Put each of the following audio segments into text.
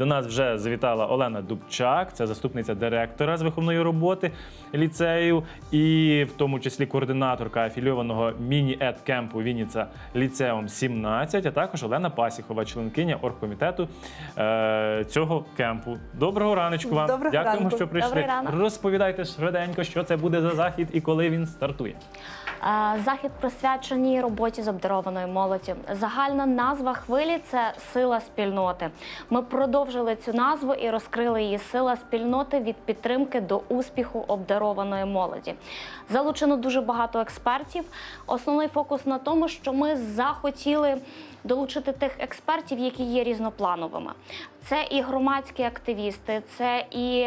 До нас вже завітала Олена Дубчак, це заступниця директора з виховної роботи ліцею, і в тому числі координаторка афілійованого міні-ед-кемпу Вінниця ліцеум 17, а також Олена Пасіхова, членкиня оргкомітету е, цього кемпу. Доброго раночку вам. Доброго Дякуємо, ранку. що прийшли. Розповідайте швиденько, що це буде за захід і коли він стартує. Е, Захід присвячений роботі з обдарованою молоді. Загальна назва хвилі це сила спільноти. Ми продовжили цю назву і розкрили її сила спільноти від підтримки до успіху обдарованої молоді. Залучено дуже багато експертів. Основний фокус на тому, що ми захотіли долучити тих експертів, які є різноплановими. Це і громадські активісти, це і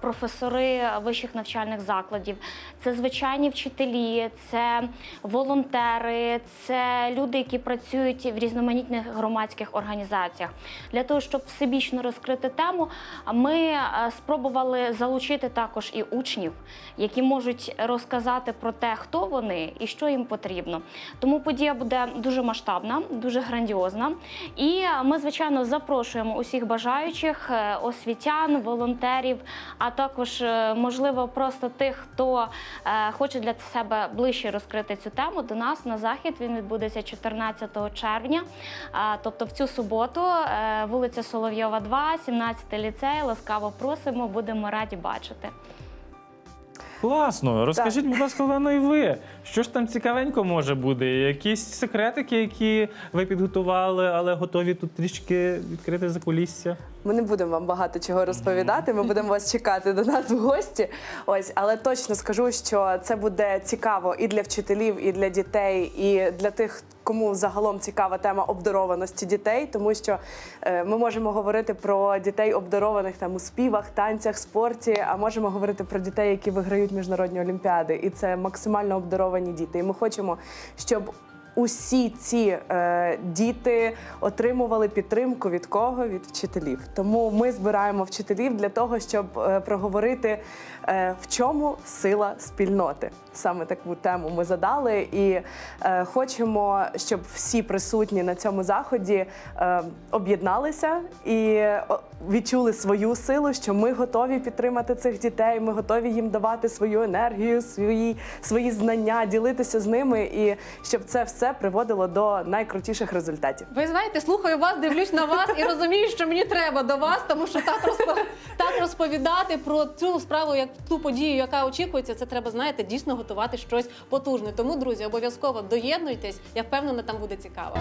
професори вищих навчальних закладів, це звичайні вчителі, це волонтери, це люди, які працюють в різноманітних громадських організаціях. Для того, щоб всебічно розкрити тему, ми спробували залучити також і учнів, які можуть розказати про те, хто вони і що їм потрібно. Тому подія буде дуже масштабна, дуже грандіозна. І ми, звичайно, запрошуємо усіх бажаючих е, освітян, волонтерів, а також, е, можливо, просто тих, хто е, хоче для себе ближче розкрити цю тему. До нас на захід він відбудеться 14 червня, тобто в цю суботу, вулиця Соловйова, 2, 17 ліцей. Ласкаво просимо, будемо раді бачити. Класно. Розкажіть, будь ласка, Олено, і ви. Що ж там цікавенько може бути? Якісь секретики, які ви підготували, але готові тут трішки відкрити за кулісся? Ми не будемо вам багато чого розповідати. Ми будемо вас чекати до нас в гості. Ось, але точно скажу, що це буде цікаво і для вчителів, і для дітей, і для тих, кому загалом цікава тема обдарованості дітей, тому що е, ми можемо говорити про дітей обдарованих там у співах, танцях, спорті, а можемо говорити про дітей, які виграють міжнародні олімпіади, і це максимально обдаровані діти. І ми хочемо, щоб усі ці е, діти отримували підтримку від кого? Від вчителів. Тому ми збираємо вчителів для того, щоб е, проговорити, е, в чому сила спільноти. Саме таку тему ми задали, і е, хочемо, щоб всі присутні на цьому заході е, об'єдналися і відчули свою силу, що ми готові підтримати цих дітей. Ми готові їм давати свою енергію, свої, свої знання, ділитися з ними, і щоб це все приводило до найкрутіших результатів. Ви знаєте, слухаю вас, дивлюсь на вас і розумію, що мені треба до вас, тому що так розпо- так розповідати про цю справу, як ту подію, яка очікується, це треба знаєте, дійсно готувати щось потужне. Тому, друзі, обов'язково доєднуйтесь. Я впевнена, там буде цікаво.